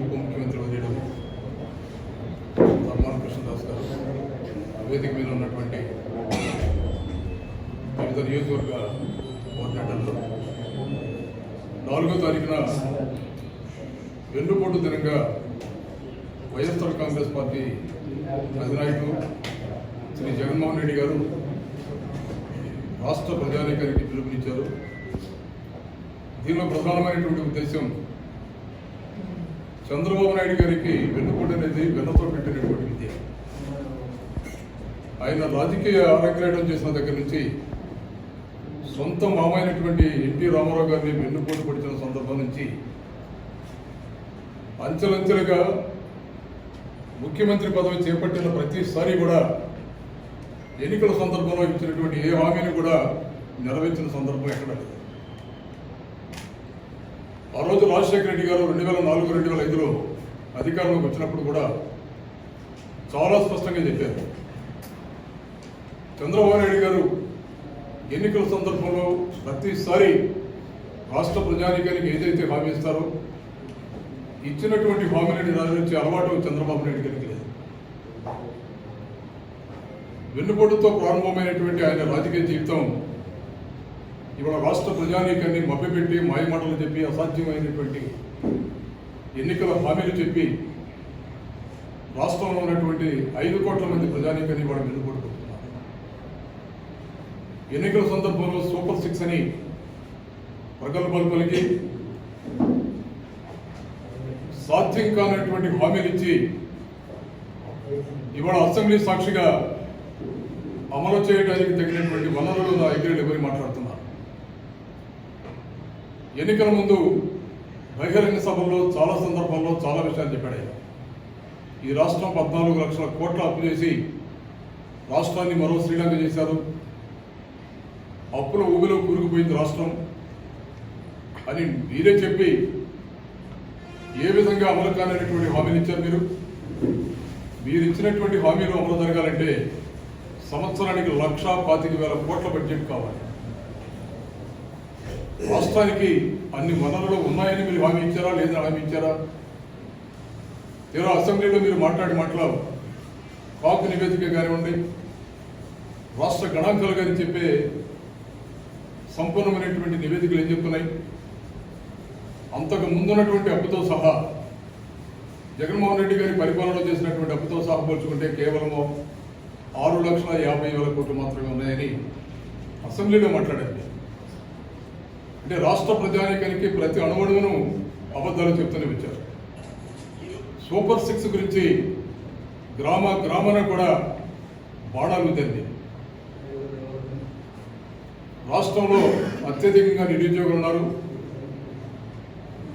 ఉప ముఖ్యమంత్రి వర్యుడు ధర్మాన కృష్ణదాస్ గారు వేదిక మీద ఉన్నటువంటి వివిధ నియోజకవర్గ కోఆర్డినేటర్లు. నాలుగో తారీఖున వెన్నుపోటు దినంగా వైఎస్ఆర్ కాంగ్రెస్ పార్టీ అధినాయకులు శ్రీ జగన్మోహన్ రెడ్డి గారు రాష్ట్ర ప్రజానీకానికి పిలుపునిచ్చారు. దీనిలో ప్రధానమైనటువంటి ఉద్దేశం చంద్రబాబు నాయుడు గారికి వెన్నుపోటు అనేది వెన్నతో పెట్టినటువంటి విద్య. ఆయన రాజకీయ ఆరోగ్యం చేసిన దగ్గర నుంచి సొంత మామైనటువంటి ఎన్టీ రామారావు గారిని వెన్నుపోటు పడిచిన సందర్భం నుంచి అంచెలంచెలుగా ముఖ్యమంత్రి పదవి చేపట్టిన ప్రతిసారి కూడా ఎన్నికల సందర్భంలో ఇచ్చినటువంటి ఏ హామీని కూడా నెరవేర్చిన సందర్భం ఎక్కడ లేదు. ఆ రోజు రాజశేఖర రెడ్డి గారు రెండు వేల నాలుగు రెండు వేల ఐదులో అధికారంలోకి వచ్చినప్పుడు కూడా చాలా స్పష్టంగా చెప్పారు. చంద్రబాబు నాయుడు గారు ఎన్నికల సందర్భంలో ప్రతిసారి రాష్ట్ర ప్రజానికానికి ఏదైతే హామీ ఇస్తారో ఇచ్చినటువంటి హామీలని నెరవేర్చే అలవాటు చంద్రబాబు నాయుడు గారికి లేదు. వెన్నుపోటుతో ప్రారంభమైనటువంటి ఆయన రాజకీయ జీవితం ఇవాళ రాష్ట్ర ప్రజానీకాన్ని మభ్యపెట్టి మాయమాటలు చెప్పి అసాధ్యమైనటువంటి ఎన్నికల హామీలు చెప్పి రాష్ట్రంలో ఉన్నటువంటి ఐదు కోట్ల మంది ప్రజానీకాన్ని ఇవాళ నిలబడుకుంటున్నారు ఎన్నికల సందర్భంలో సూపర్ సిక్స్ అని ప్రగల్భాలు పలికి సాధ్యం కానటువంటి హామీలు ఇచ్చి ఇవాళ అసెంబ్లీ సాక్షిగా అమలు చేయడానికి తగినటువంటి వనరులు నా దగ్గర ఎవరి మాట్లాడుతున్నారు ఎన్నికల ముందు బహిరంగ సభల్లో చాలా సందర్భాల్లో చాలా విషయాలు చెప్పాడు ఈ రాష్ట్రం పద్నాలుగు లక్షల కోట్ల అప్పు చేసి రాష్ట్రాన్ని మరో శ్రీలంక చేశారు. అప్పుల ఊబిలో కూరుకుపోయింది రాష్ట్రం. అని మీరే చెప్పి ఏ విధంగా అమలు కానటువంటి హామీలు ఇచ్చారు మీరు? మీరు ఇచ్చినటువంటి హామీలు అమలు జరగాలంటే సంవత్సరానికి లక్ష పాతిక వేల కోట్ల బడ్జెట్ కావాలి. రాష్ట్రానికి అన్ని వనరులు ఉన్నాయని మీరు హామీ ఇచ్చారా లేదా హామీ ఇచ్చారా? అసెంబ్లీలో మీరు మాట్లాడి మాటలు కాకు నివేదిక కానివ్వండి రాష్ట్ర గణాంకాలు కానీ చెప్పే సంపూర్ణమైనటువంటి నివేదికలు ఏం చెప్తున్నాయి? అంతకు ముందున్నటువంటి అప్పుతో సహా జగన్మోహన్ రెడ్డి గారి పరిపాలనలో చేసినటువంటి అప్పుతో సహా పోల్చుకుంటే కేవలము ఆరు లక్షల యాభై వేల కోట్లు మాత్రమే ఉన్నాయని అసెంబ్లీలో మాట్లాడారు. అంటే రాష్ట్ర ప్రజానీకానికి ప్రతి అణువణువును అబద్ధాలు చెప్తూనే వచ్చారు. సూపర్ సిక్స్ గురించి గ్రామ గ్రామాన కూడా బాణాలు ఉద్దంది రాష్ట్రంలో అత్యధికంగా నిరుద్యోగులు ఉన్నారు.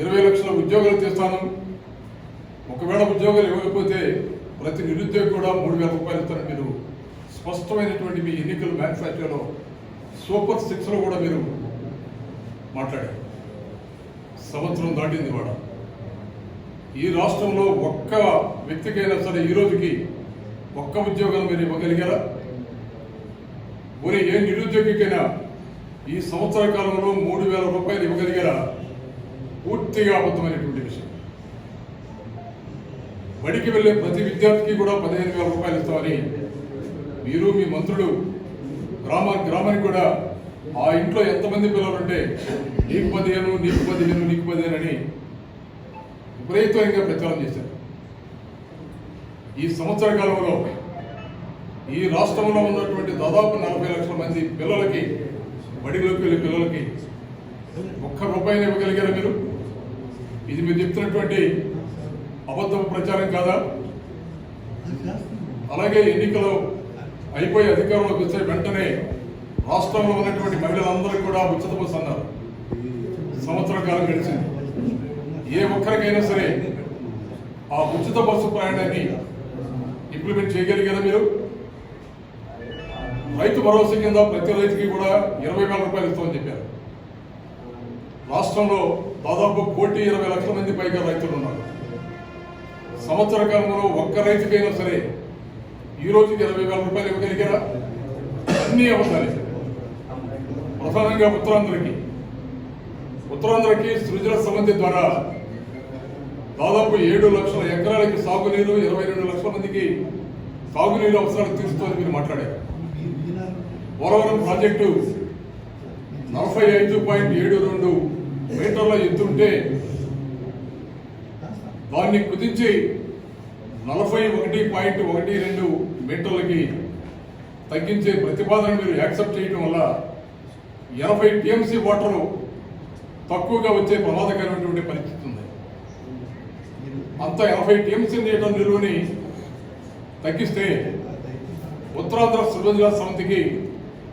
ఇరవై లక్షల ఉద్యోగాలు తీస్తాను ఒకవేళ ఉద్యోగాలు ఇవ్వకపోతే ప్రతి నిరుద్యోగి కూడా మూడు వేల రూపాయలు ఇస్తారని మీరు స్పష్టమైనటువంటి మీ ఎన్నికల మ్యానుఫ్యాక్చర్లో సూపర్ సిక్స్లో కూడా మీరు మాట్లాడారు. సంవత్సరం దాటింది వాడ ఈ రాష్ట్రంలో ఒక్క వ్యక్తికైనా సరే ఈ రోజుకి ఒక్క ఉద్యోగం మీరు ఇవ్వగలిగారా? ఒరే ఏ నిరుద్యోగికైనా ఈ సంవత్సర కాలంలో మూడు వేల రూపాయలు ఇవ్వగలిగారా? పూర్తిగా అబద్ధమైనటువంటి విషయం. బడికి వెళ్ళే ప్రతి విద్యార్థికి కూడా పదిహేను వేల రూపాయలు ఇస్తామని మీరు మీ మంత్రులు గ్రామ గ్రామానికి కూడా ఆ ఇంట్లో ఎంతమంది పిల్లలు ఉంటే నీకు పదిహేను నీకు పదిహేను నీకు పదిహేను అని విపరీతంగా ప్రచారం చేశారు. ఈ సంవత్సర కాలంలో ఈ రాష్ట్రంలో ఉన్నటువంటి దాదాపు నలభై లక్షల మంది పిల్లలకి బడిలోకి వెళ్ళే పిల్లలకి ఒక్క రూపాయిని ఇవ్వగలిగారా మీరు? ఇది మీరు చెప్తున్నటువంటి అబద్ధపు ప్రచారం కాదా? అలాగే ఎన్నికలు అయిపోయి అధికారంలోకి వచ్చే వెంటనే రాష్ట్రంలో ఉన్నటువంటి మహిళలందరికీ కూడా ఉచిత బస్సు అన్నారు. సంవత్సర కాలం గడిచింది. ఏ ఒక్కరికైనా సరే ఆ ఉచిత బస్సు ప్రయాణాన్ని ఇంప్లిమెంట్ చేయగలిగారా మీరు? రైతు భరోసా కింద ప్రతి రైతుకి కూడా ఇరవై వేల రూపాయలు ఇస్తామని చెప్పారు. రాష్ట్రంలో దాదాపు కోటి ఇరవై లక్షల మంది పైగా రైతులు ఉన్నారు. సంవత్సర కాలంలో ఒక్క రైతుకైనా సరే ఈ రోజుకి ఇరవై వేల రూపాయలు ఇవ్వగలిగారా? అన్ని అవసరాలు ప్రధానంగా ఉత్తరాంధ్రకి. ఉత్తరాంధ్రకి సృజన సమితి ద్వారా దాదాపు ఏడు లక్షల ఎకరాలకి సాగునీరు ఇరవై రెండు లక్షల మందికి సాగునీరు అవసరాలు తీరుస్తుందని మీరు మాట్లాడారు. పోలవరం ప్రాజెక్టు నలభై ఐదు పాయింట్ ఏడు రెండు మీటర్ల ఎత్తుంటే దాన్ని కుదించి నలభై ఒకటి పాయింట్ ఒకటి రెండు మీటర్లకి తగ్గించే ప్రతిపాదన మీరు యాక్సెప్ట్ చేయడం వల్ల ఎనభై టీఎంసీ ఓటర్లు తక్కువగా వచ్చే ప్రమాదకరమైనటువంటి పరిస్థితి ఉంది. అంత ఎనభై టీఎంసీ నీటర్ నిలువని తగ్గిస్తే ఉత్తరాంధ్ర సృజన సమితికి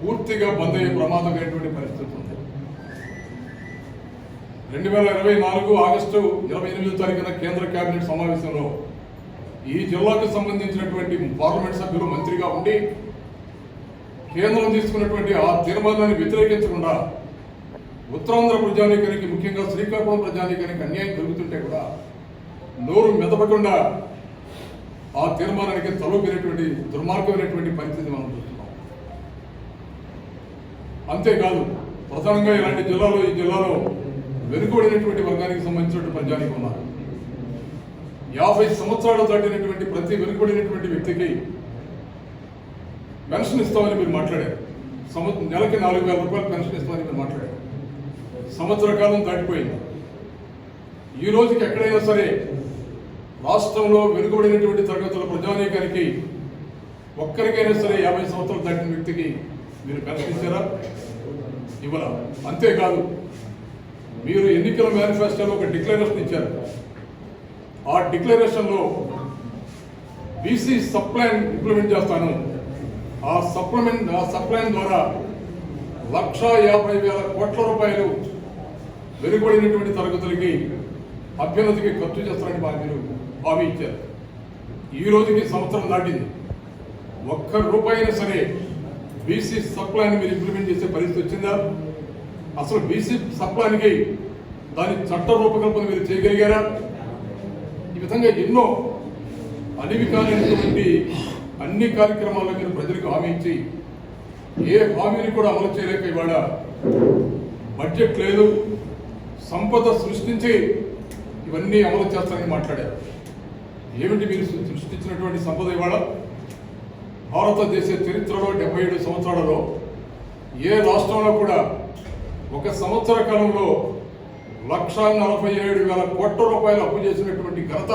పూర్తిగా బంద్ అయ్యే ప్రమాదమైనటువంటి పరిస్థితి ఉంది. రెండు వేల ఇరవై నాలుగు ఆగస్టు ఇరవై ఎనిమిదో తారీఖున కేంద్ర కేబినెట్ సమావేశంలో ఈ జిల్లాకు సంబంధించినటువంటి పార్లమెంట్ సభ్యులు మంత్రిగా ఉండి కేంద్రం తీసుకున్నటువంటి ఆ తీర్మానాన్ని వ్యతిరేకించకుండా ఉత్తరాంధ్ర ప్రజానీకానికి ముఖ్యంగా శ్రీకాకుళం ప్రజానీకానికి అన్యాయం జరుగుతుంటే కూడా నోరు మెదపకుండా ఆ తీర్మానానికి తలొగ్గినటువంటి దుర్మార్గమైనటువంటి పరిస్థితి మనం చూస్తున్నాం. అంతేకాదు ప్రధానంగా ఇలాంటి జిల్లాలో ఈ జిల్లాలో వెనుకబడినటువంటి వర్గానికి సంబంధించినటువంటి ప్రజానికి ఉన్నారు. యాభై సంవత్సరాలు దాటినటువంటి ప్రతి వెనుకబడినటువంటి వ్యక్తికి పెన్షన్ ఇస్తామని మీరు మాట్లాడారు. సంవత్సరం నెలకి నాలుగు వేల రూపాయలు పెన్షన్ ఇస్తామని మీరు మాట్లాడారు. సంవత్సర కాలం దాటిపోయింది. ఈ రోజుకి ఎక్కడైనా సరే రాష్ట్రంలో వెనుకబడినటువంటి తరగతుల ప్రజానీకానికి ఒక్కరికైనా సరే యాభై సంవత్సరాలు దాటిన వ్యక్తికి మీరు పెన్షన్ ఇచ్చారా ఇవ్వరా? అంతేకాదు మీరు ఎన్నికల మేనిఫెస్టోలో ఒక డిక్లరేషన్ ఇచ్చారు. ఆ డిక్లరేషన్లో బీసీ సప్లైన్ ఇంప్లిమెంట్ చేస్తాను. ఆ సప్లిమెంట్ ఆ సప్లైన్ ద్వారా లక్ష యాభై వేల కోట్ల రూపాయలు వెనుకబడినటువంటి తరగతులకి అభ్యున్నతికి ఖర్చు చేస్తారని బాధ్యులు భావించారు హామీ ఇచ్చారు. ఈ రోజుకి సంవత్సరం దాటింది. ఒక్క రూపాయి అయినా సరే బీసీ సప్లైని మీరు ఇంప్లిమెంట్ చేసే పరిస్థితి వచ్చిందా? అసలు బీసీ సప్లానికి దాని చట్ట రూపకల్పన మీరు చేయగలిగారా? ఈ విధంగా ఎన్నో అలివి కానిటువంటి అన్ని కార్యక్రమాల్లో మీరు ప్రజలకు హామీ ఇచ్చి ఏ హామీని కూడా అమలు చేయలేక ఇవాళ బడ్జెట్ లేదు సంపద సృష్టించి ఇవన్నీ అమలు చేస్తారని మాట్లాడారు. ఏమిటి మీరు సృష్టించినటువంటి సంపద ఇవాళ? భారతదేశ చరిత్రలో డెబ్బై ఏడు సంవత్సరాలలో ఏ రాష్ట్రంలో కూడా ఒక సంవత్సర కాలంలో లక్ష నలభై ఏడు వేల కోట్ల రూపాయలు అప్పు చేసినటువంటి ఘనత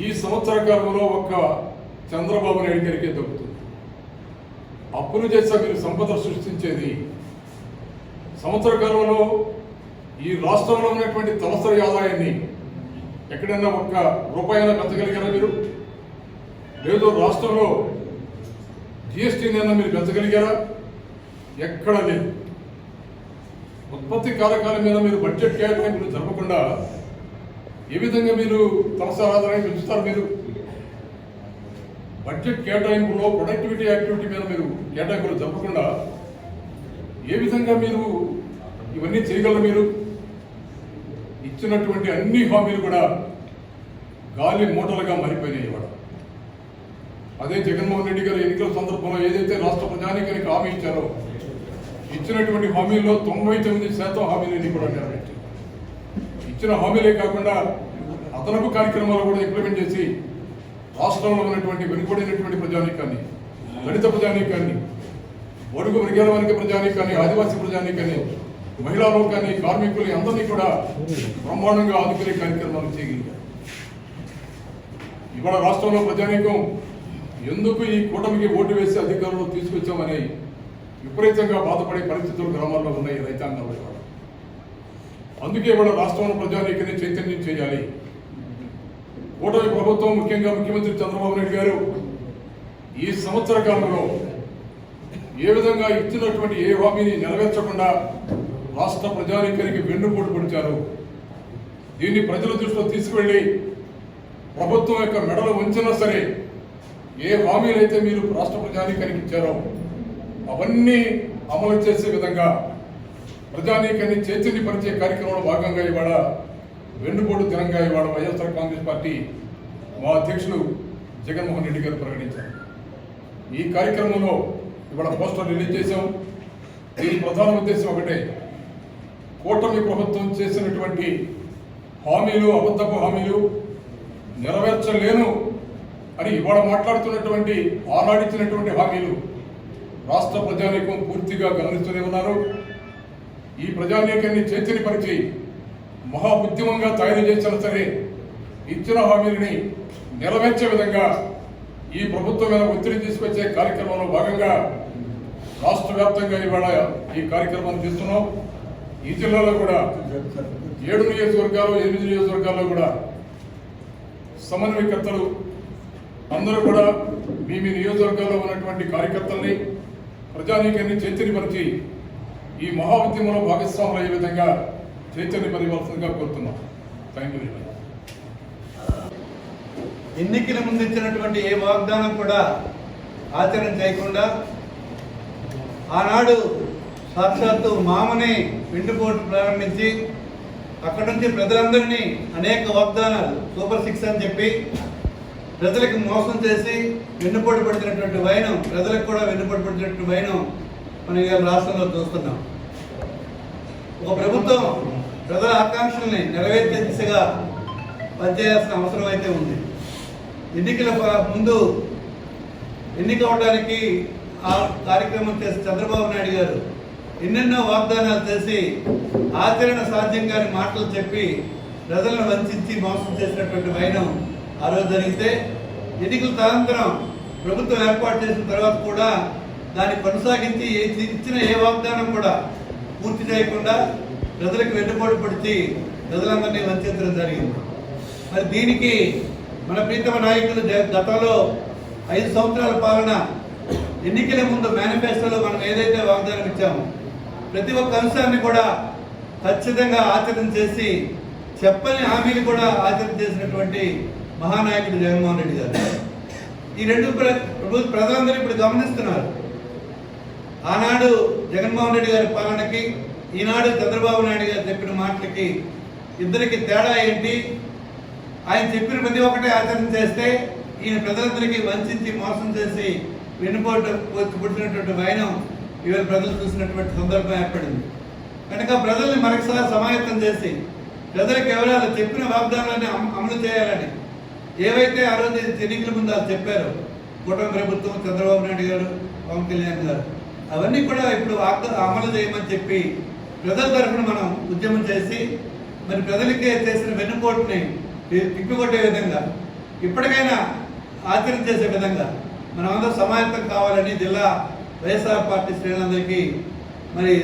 ఈ సంవత్సర కాలంలో ఒక చంద్రబాబు నాయుడు గారికే దక్కుతుంది. అప్పులు చేసా మీరు సంపద సృష్టించేది. సంవత్సర కాలంలో ఈ రాష్ట్రంలో ఉన్నటువంటి తలసరి ఆదాయాన్ని ఎక్కడైనా ఒక్క రూపాయన పెంచగలిగారా మీరు? లేదు రాష్ట్రంలో జిఎస్టీని అయినా మీరు పెంచగలిగారా? ఎక్కడ లేదు. ఉత్పత్తి కారకాల మీద మీరు బడ్జెట్ కేటాయింపులు జరపకుండా ఏ విధంగా మీరు తలసరి ఆదాయాన్ని పెంచుతారు మీరు? బడ్జెట్ కేటాయింపులో ప్రొడక్టివిటీ యాక్టివిటీ మీద మీరు కేటాయింపులు జరపకుండా ఏ విధంగా మీరు ఇవన్నీ చేయగలరు మీరు? ఇచ్చినటువంటి అన్ని హామీలు కూడా గాలి మూటలుగా మారిపోయినాయి ఇవాడ అదే జగన్మోహన్ రెడ్డి గారు ఎన్నికల సందర్భంలో ఏదైతే రాష్ట్ర ప్రజానికానికి హామీ ఇచ్చారో ఇచ్చినటువంటి హామీల్లో తొంభై తొమ్మిది శాతం హామీలని కూడా నెరవేర్చారు. ఇచ్చిన హామీలే కాకుండా అదనపు కార్యక్రమాలు కూడా ఇంప్లిమెంట్ చేసి రాష్ట్రంలో ఉన్నటువంటి వెనుకబడినటువంటి ప్రజానీకాన్ని దళిత ప్రజానీకాన్ని బడుగు మృగాల వర్గ ప్రజానీకాన్ని ఆదివాసీ ప్రజానీకాన్ని మహిళా లోకాన్ని కార్మికుల్ని అందరినీ కూడా బ్రహ్మాండంగా ఆదుకునే కార్యక్రమాలు చేయగలిగారు. ఇవాళ రాష్ట్రంలో ప్రజానీకం ఎందుకు ఈ కూటమికి ఓటు వేసి అధికారంలో తీసుకొచ్చామని విపరీతంగా బాధపడే పరిస్థితులు గ్రామాల్లో ఉన్నాయి రైతాంగంలో. ఇవాళ అందుకే ఇవాళ రాష్ట్రంలో ప్రజానీకాన్ని చైతన్యం చేయాలి. కూటమి ప్రభుత్వం ముఖ్యంగా ముఖ్యమంత్రి చంద్రబాబు నాయుడు గారు ఈ సంవత్సర కాలంలో ఏ విధంగా ఇచ్చినటువంటి ఏ హామీని నెరవేర్చకుండా రాష్ట్ర ప్రజానీకానికి వెన్నుపోటు పొడిచారు. దీన్ని ప్రజల దృష్టిలో తీసుకువెళ్ళి ప్రభుత్వం యొక్క మెడలు వంచినా సరే ఏ హామీలైతే మీరు రాష్ట్ర ప్రజానీకానికి ఇచ్చారో అవన్నీ అమలు చేసే విధంగా ప్రజానీకాన్ని చైతన్యపరిచే కార్యక్రమంలో భాగంగా ఇవాళ వెన్నుపోటు దినంగా ఇవాళ వైఎస్ఆర్ కాంగ్రెస్ పార్టీ మా అధ్యక్షులు జగన్మోహన్ రెడ్డి గారు ప్రకటించారు. ఈ కార్యక్రమంలో ఇవాళ పోస్టర్ రిలీజ్ చేశాం. దీని ప్రధాన ఉద్దేశం ఒకటే కూటమి ప్రభుత్వం చేసినటువంటి హామీలు అబద్ధపు హామీలు నెరవేర్చలేను అని ఇవాళ మాట్లాడుతున్నటువంటి ఆనాడిచ్చినటువంటి హామీలు రాష్ట్ర ప్రజానీకం పూర్తిగా గమనిస్తూనే ఉన్నారు. ఈ ప్రజానీకాన్ని చైతన్యపరిచి మహా ఉద్యమంగా తయారు చేసిన సరే ఇచ్చిన హామీలని నెరవేర్చే విధంగా ఈ ప్రభుత్వం మీద ఒత్తిడి తీసుకొచ్చే కార్యక్రమంలో భాగంగా రాష్ట్ర వ్యాప్తంగా ఇవాళ ఈ కార్యక్రమాన్ని తీస్తున్నాం. ఈ జిల్లాలో కూడా ఏడు నియోజకవర్గాలు ఎనిమిది నియోజకవర్గాల్లో కూడా సమన్వయకర్తలు అందరూ కూడా మీ మీ నియోజకవర్గాల్లో ఉన్నటువంటి కార్యకర్తల్ని ప్రజానీకాన్ని చైతన్యపరిచి ఈ మహా ఉద్యమంలో భాగస్వాములు అయ్యే విధంగా చైతన్యపరివలసిందిగా కోరుతున్నాం. థ్యాంక్ యూ వెరీ మచ్ ఎన్నికల ముందు ఇచ్చినటువంటి ఏ వాగ్దానం కూడా ఆచరణ చేయకుండా ఆనాడు సాక్షాత్తు మామని వెండిపోటు ప్రారంభించి అక్కడ నుంచి ప్రజలందరినీ అనేక వాగ్దానాలు సూపర్ సిక్స్ అని చెప్పి ప్రజలకు మోసం చేసి వెన్నుపోటు పడుతున్నటువంటి వైనం ప్రజలకు కూడా వెన్నుపోటు పడుతున్నటువంటి వైనం మనం ఇవాళ రాష్ట్రంలో చూస్తున్నాం. ఒక ప్రభుత్వం ప్రజల ఆకాంక్షల్ని నెరవేర్చే దిశగా పనిచేయాల్సిన అవసరం అయితే ఉంది. ఎన్నికల ముందు ఎన్నిక అవడానికి ఆ కార్యక్రమం చేసి చంద్రబాబు నాయుడు గారు ఎన్నెన్నో వాగ్దానాలు చేసి ఆచరణ సాధ్యం కాని మాటలు చెప్పి ప్రజలను వంచి మోసం చేసినటువంటి వైనం ఆ రోజు జరిగితే ఎన్నికల తదనంతరం ప్రభుత్వం ఏర్పాటు చేసిన తర్వాత కూడా దాన్ని కొనసాగించి ఇచ్చిన ఏ వాగ్దానం కూడా పూర్తి చేయకుండా ప్రజలకు వెన్నుపోటు పడిచి ప్రజలందరినీ వంచడం జరిగింది. మరి దీనికి మన ప్రీతమ నాయకులు గతంలో ఐదు సంవత్సరాల పాలన ఎన్నికల ముందు మేనిఫెస్టోలో మనం ఏదైతే వాగ్దానం ఇచ్చామో ప్రతి ఒక్క అంశాన్ని కూడా ఖచ్చితంగా ఆచరణ చేసి చెప్పని హామీలు కూడా ఆచరణ చేసినటువంటి మహానాయకుడు జగన్మోహన్ రెడ్డి గారు. ఈ రెండు ప్రజలందరూ ఇప్పుడు గమనిస్తున్నారు. ఆనాడు జగన్మోహన్ రెడ్డి గారి పాలనకి ఈనాడు చంద్రబాబు నాయుడు గారు చెప్పిన మాటలకి ఇద్దరికి తేడా ఏంటి? ఆయన చెప్పిన ప్రతి ఒక్కటే ఆచరణ చేస్తే ఈయన ప్రజలందరికీ వంచించి మోసం చేసి వెన్నుపోటు పుట్టినటువంటి వైనం ఇవాళ ప్రజలు చూసినటువంటి సందర్భం ఏర్పడింది. కనుక ప్రజల్ని మరొకసారి సమాయత్తం చేసి ప్రజలకు ఎవరాలు చెప్పిన వాగ్దానాన్ని అమలు చేయాలని ఏవైతే ఆ రోజు ఎన్నికల ముందు అది చెప్పారో కుటుంబ ప్రభుత్వం చంద్రబాబు నాయుడు గారు పవన్ కళ్యాణ్ గారు అవన్నీ కూడా ఇప్పుడు వాగ్దా అమలు చేయమని చెప్పి ప్రజల తరఫున మనం ఉద్యమం చేసి మరి ప్రజలకే చేసిన వెన్నుపోటుని తిప్పికొట్టే విధంగా ఇప్పటికైనా ఆచరణ చేసే విధంగా మనమందరం సమాయత్తం కావాలని జిల్లా వైఎస్ఆర్ పార్టీ శ్రేణులందరికీ మరి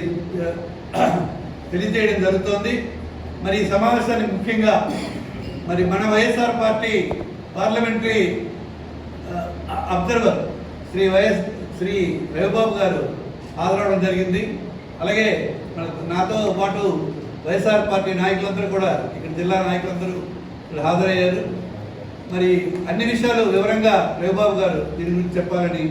తెలియజేయడం జరుగుతోంది. మరి ఈ సమావేశానికి ముఖ్యంగా మరి మన YSR party parliamentary observer Shri YS Shri Ravibabu గారు హాజరవడం జరిగింది. అలాగే నాతో పాటు వైఎస్ఆర్ పార్టీ నాయకులందరూ కూడా ఇక్కడ జిల్లా నాయకులందరూ ఇక్కడ హాజరయ్యారు. మరి అన్ని విషయాలు వివరంగా రవిబాబు గారు దీని గురించి చెప్పాలని